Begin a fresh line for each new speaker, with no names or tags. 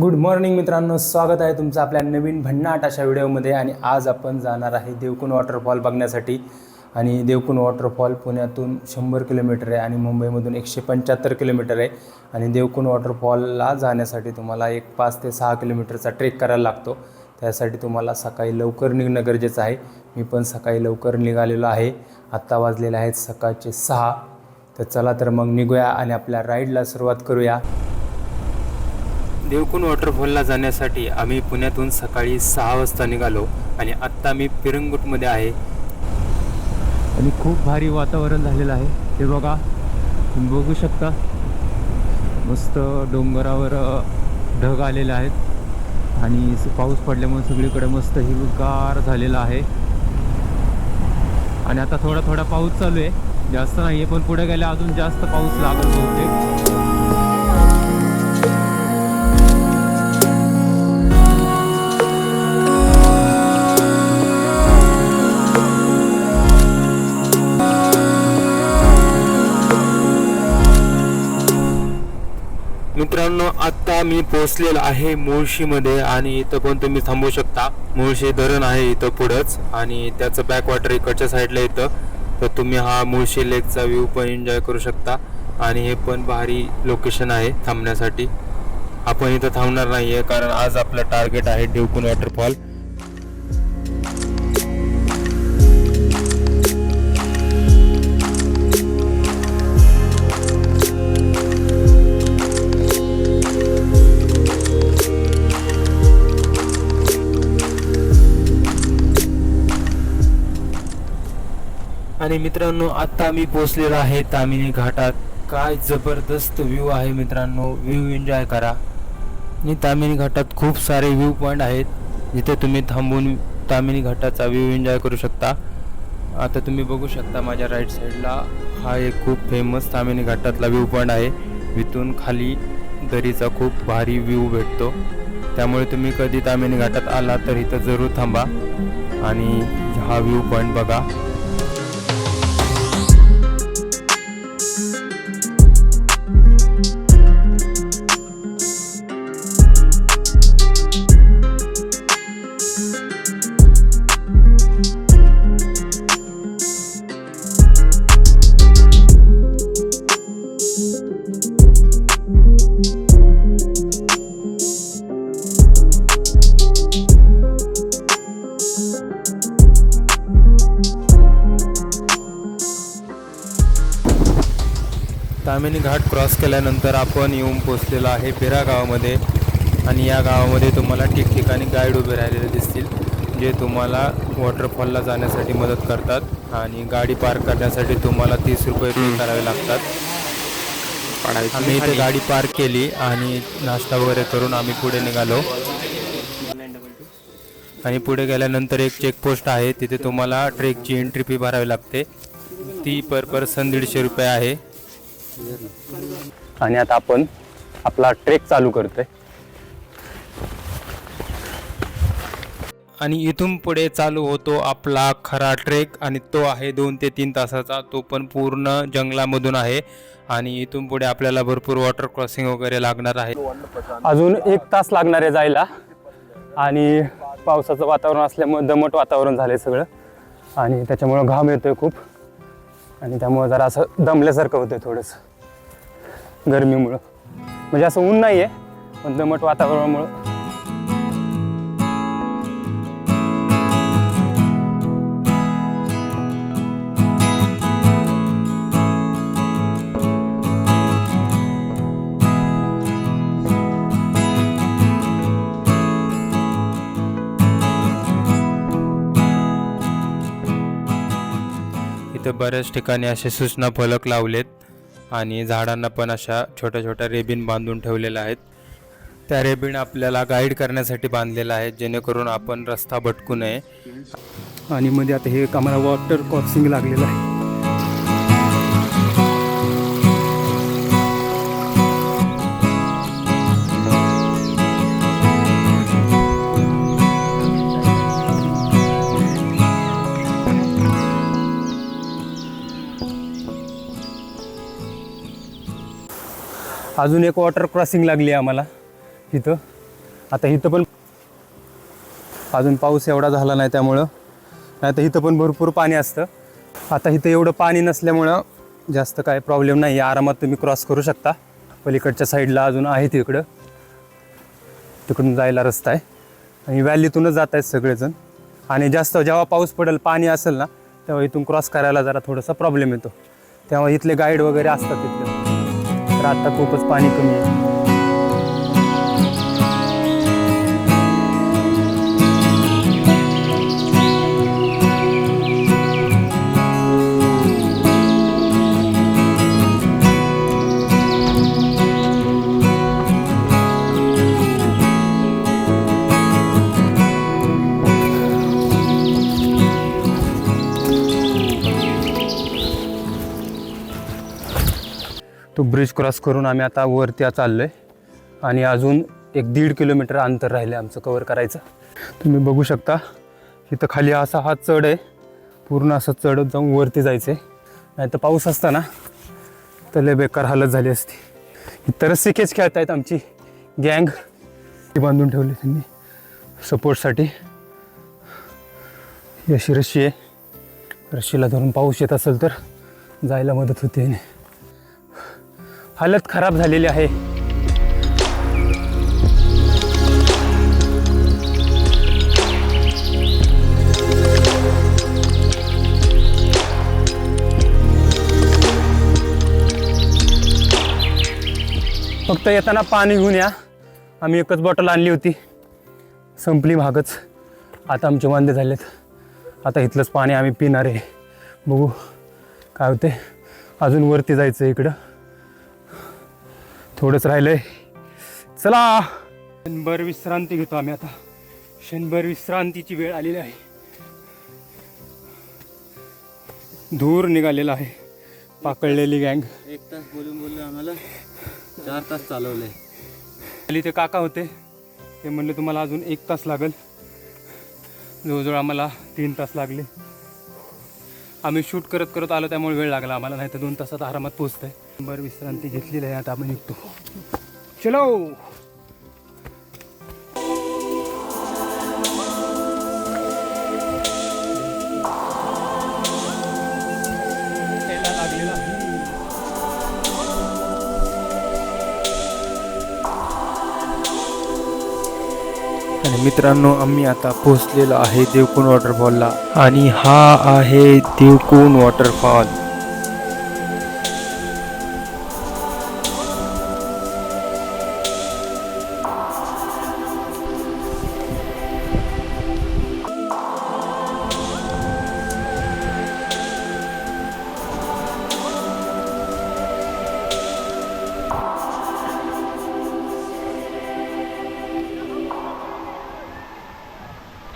Good morning मित्रांनो स्वागत आहे तुमचं आपल्या नवीन भन्नाट अशा व्हिडिओमध्ये. आणि आज आपण जाणार आहे देवकुण वॉटरफॉल बघण्यासाठी. आणि देवकुण वॉटरफॉल पुण्यातून शंभर किलोमीटर आहे आणि मुंबईमधून एकशे पंच्याहत्तर किलोमीटर आहे. आणि देवकुण वॉटरफॉलला जाण्यासाठी तुम्हाला एक पाच ते सहा किलोमीटरचा ट्रेक करायला लागतो. त्यासाठी तुम्हाला सकाळी लवकर निघणं गरजेचं आहे. मी पण सकाळी लवकर निघालेलो आहे. आत्ता वाजलेले आहेत सकाळचे सहा. तर चला तर मग निघूया आणि आपल्या राईडला सुरुवात करूया. देवकुंड वॉटरफॉलला जाण्यासाठी आम्ही पुण्यातून सकाळी सहा वाजता निघालो आणि आत्ता मी पिरंगुटमध्ये आहे. आणि खूप भारी वातावरण झालेलं आहे. हे बघा तुम्ही बघू शकता. मस्त डोंगरावर ढग आलेले आहेत. आणि पाऊस पडल्यामुळे सगळीकडे मस्त हिरगार झालेला आहे. आणि आता थोडा थोडा पाऊस चालू आहे. जास्त नाही आहे पण पुढे गेल्या अजून जास्त पाऊस लागत बहुतेक मित्रांनो आत्ता मी पोहोचलेलो आहे मुळशीमध्ये आणि इथं पण तुम्ही थांबू शकता. मुळशी धरण आहे इथं पुढंच आणि त्याचं बॅकवॉटर इकडच्या साईडला येतं तर तुम्ही हा मुळशी लेकचा व्ह्यू पण एन्जॉय करू शकता. आणि हे पण भारी लोकेशन आहे थांबण्यासाठी. आपण इथं थांबणार नाही आहे कारण आज आपलं टार्गेट आहे डेवकून वॉटरफॉल आणि मित्रांनो आत्ता मी पोहोचलेलो आहे तामिनी घाटात. काय जबरदस्त व्ह्यू आहे मित्रांनो. व्ह्यू एन्जॉय करा. आणि तामिनी घाटात खूप सारे व्ह्यू पॉईंट आहेत. जिथे तुम्ही थांबून तामिनी घाटाचा व्ह्यू एन्जॉय करू शकता. आता तुम्ही बघू शकता माझ्या राईट साईडला हा एक खूप फेमस तामिनी घाटातला व्ह्यू पॉईंट आहे. इथून खाली दरीचा खूप भारी व्ह्यू भेटतो. त्यामुळे तुम्ही कधी तामिनी घाटात आला तर इथं जरूर थांबा. आणि हा व्ह्यू पॉईंट बघा. तामिनी घाट क्रॉस केल्यानंतर आपण येऊन पोचलेलो आहे पेरा गावामध्ये. आणि या गावामध्ये तुम्हाला ठिकठिकाणी गाईड उभे राहिलेले दिसतील जे तुम्हाला वॉटरफॉलला जाण्यासाठी मदत करतात आणि गाडी पार्क करण्यासाठी तुम्हाला तीस रुपये पे करावे लागतात. आम्ही इथे गाडी पार्क केली आणि नाश्ता वगैरे करून आम्ही पुढे निघालो. आणि पुढे गेल्यानंतर एक चेकपोस्ट आहे तिथे तुम्हाला ट्रेकची एंट्री फी भरावी लागते. ती पर पर्सन दीडशे रुपये आहे. आणि आता आपण आपला ट्रेक चालू करतोय. आणि इथून पुढे चालू होतो आपला खरा ट्रेक आणि तो आहे दोन ते तीन तासाचा. तो पण पूर्ण जंगलामधून आहे आणि इथून पुढे आपल्याला भरपूर वॉटर क्रॉसिंग वगैरे लागणार आहे. अजून एक तास लागणार आहे जायला आणि पावसाचं वातावरण असल्यामुळे दमट वातावरण झालंय सगळं. आणि त्याच्यामुळं घाम येतोय खूप. आणि त्यामुळं जरा असं दमल्यासारखं होतंय थोडंसं. गरमीमुळं. म्हणजे असं ऊन नाही आहे पण दमट वातावरणामुळं. इथं बऱ्याच ठिकाणी असे सूचना फलक लावलेत. आणि झाडांना पण अशा छोट्या छोट्या रेबीन बांधून ठेवलेल्या आहेत. त्या रेबीन आपल्याला गाईड करण्यासाठी बांधलेल्या आहेत जेणेकरून आपण रस्ता भटकू नये. आणि मध्ये आता हे आम्हाला वॉटर क्रॉसिंग लागलेलं आहे. अजून एक वॉटर क्रॉसिंग लागली आहे आम्हाला इथं. आता इथं पण अजून पाऊस एवढा झाला नाही त्यामुळं. नाही तर इथं पण भरपूर पाणी असतं. आता इथं एवढं पाणी नसल्यामुळं जास्त काय प्रॉब्लेम नाही. आरामात तुम्ही क्रॉस करू शकता. पलीकडच्या साईडला अजून आहे तिकडं तिकडून जायला रस्ता आहे. आणि व्हॅलीतूनच जात आहेत सगळेजण. आणि जास्त जेव्हा पाऊस पडेल पाणी असेल ना तेव्हा इथून क्रॉस करायला जरा थोडासा प्रॉब्लेम येतो. तेव्हा इथले गाईड वगैरे असतात तिथले. तर आता खूपच पाणी कमी आहे. तो ब्रिज क्रॉस करून आम्ही आता वरती चाललो आहे आणि अजून एक दीड किलोमीटर अंतर राहिले आमचं कवर करायचं. तुम्ही बघू शकता इथं खाली असा हा चढ आहे. पूर्ण असं चढत जाऊन वरती जायचं आहे नाही तर पाऊस असता ना तर लय बेकार हालत झाली असती. इथं रस्सी खेळत खेळतायत आमची गँग. ती बांधून ठेवली त्यांनी. सपोर्टसाठी ही अशी रशी आहे. रशीला धरून पाऊस येत असेल तर जायला मदत होते. याने. हालत खराब झालेली आहे. फक्त येताना पाणी घेऊन या. आम्ही एकच बॉटल आणली होती. संपली भागच आता आमचे वांदे झालेत. आता इथलंच पाणी आम्ही पिणार आहे. बघू. काय होते अजून वरती जायचं इकडं. थोडंच राहिलंय. चला. क्षणभर विश्रांती घेतो आम्ही आता. क्षणभर विश्रांतीची वेळ आलेली आहे. धूर निघालेला आहे. पाकळलेली गँग.
एक तास बोलून बोलून आम्हाला. चार तास चालवले.
खाली ते काका होते. ते म्हणले तुम्हाला अजून एक तास लागेल. जवळजवळ आम्हाला तीन तास लागले. आम्ही शूट करत करत आलो त्यामुळे वेळ लागला आम्हाला. नाही तर दोन तासात आरामात पोचतंय बरं विश्रांती घेतलेली आहे आता आम्ही निघतो. चलो!
आणि मित्रांनो आम्ही आता पोहोचलेलो आहे देवकुंड वॉटरफॉलला आणि हा आहे देवकुंड वॉटरफॉल